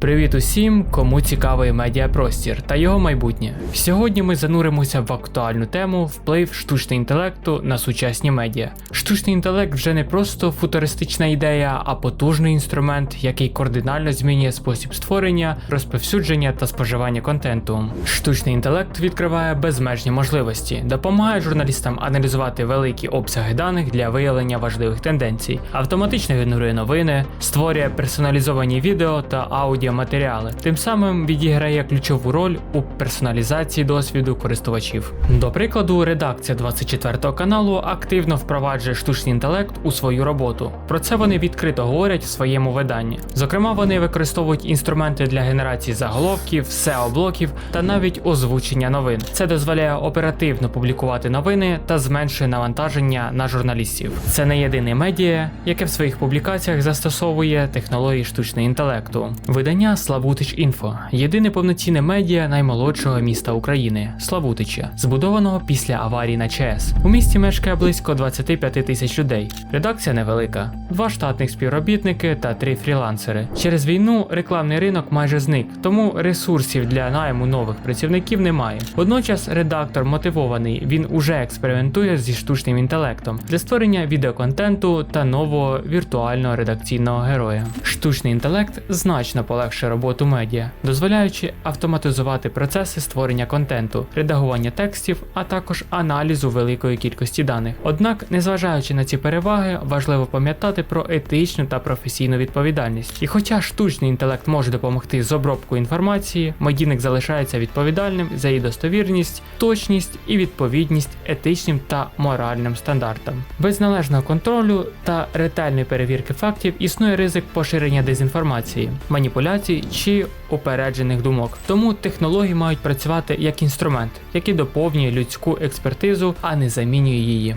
Привіт усім, кому цікавий медіапростір та його майбутнє. Сьогодні ми зануримося в актуальну тему вплив штучного інтелекту на сучасні медіа. Штучний інтелект вже не просто футуристична ідея, а потужний інструмент, який кардинально змінює спосіб створення, розповсюдження та споживання контенту. Штучний інтелект відкриває безмежні можливості, допомагає журналістам аналізувати великі обсяги даних для виявлення важливих тенденцій, автоматично генерує новини, створює персоналізовані відео та аудіоматеріали, тим самим відіграє ключову роль у персоналізації досвіду користувачів. До прикладу, редакція 24 каналу активно впроваджує штучний інтелект у свою роботу. Про це вони відкрито говорять в своєму виданні. Зокрема, вони використовують інструменти для генерації заголовків, SEO-блоків та навіть озвучення новин. Це дозволяє оперативно публікувати новини та зменшує навантаження на журналістів. Це не єдине медіа, яке в своїх публікаціях застосовує технології штучного інтелекту. Видання Славутич Інфо єдине повноцінне медіа наймолодшого міста України Славутича, збудованого після аварії на ЧАЕС. У місті мешкає близько 25 тисяч людей. Редакція невелика, два штатних співробітники та три фрілансери. Через війну рекламний ринок майже зник, тому ресурсів для найму нових працівників немає. Водночас редактор мотивований, він уже експериментує зі штучним інтелектом для створення відеоконтенту та нового віртуального редакційного героя. Штучний інтелект значно полегшує роботу медіа, дозволяючи автоматизувати процеси створення контенту, редагування текстів, а також аналізу великої кількості даних. Однак, незважаючи на ці переваги, важливо пам'ятати про етичну та професійну відповідальність. І хоча штучний інтелект може допомогти з обробкою інформації, медійник залишається відповідальним за її достовірність, точність і відповідність етичним та моральним стандартам. Без належного контролю та ретельної перевірки фактів існує ризик поширення дезінформації, маніпуляцій чи упереджених думок. Тому технології мають працювати як інструмент, який доповнює людську експертизу, а не замінює її.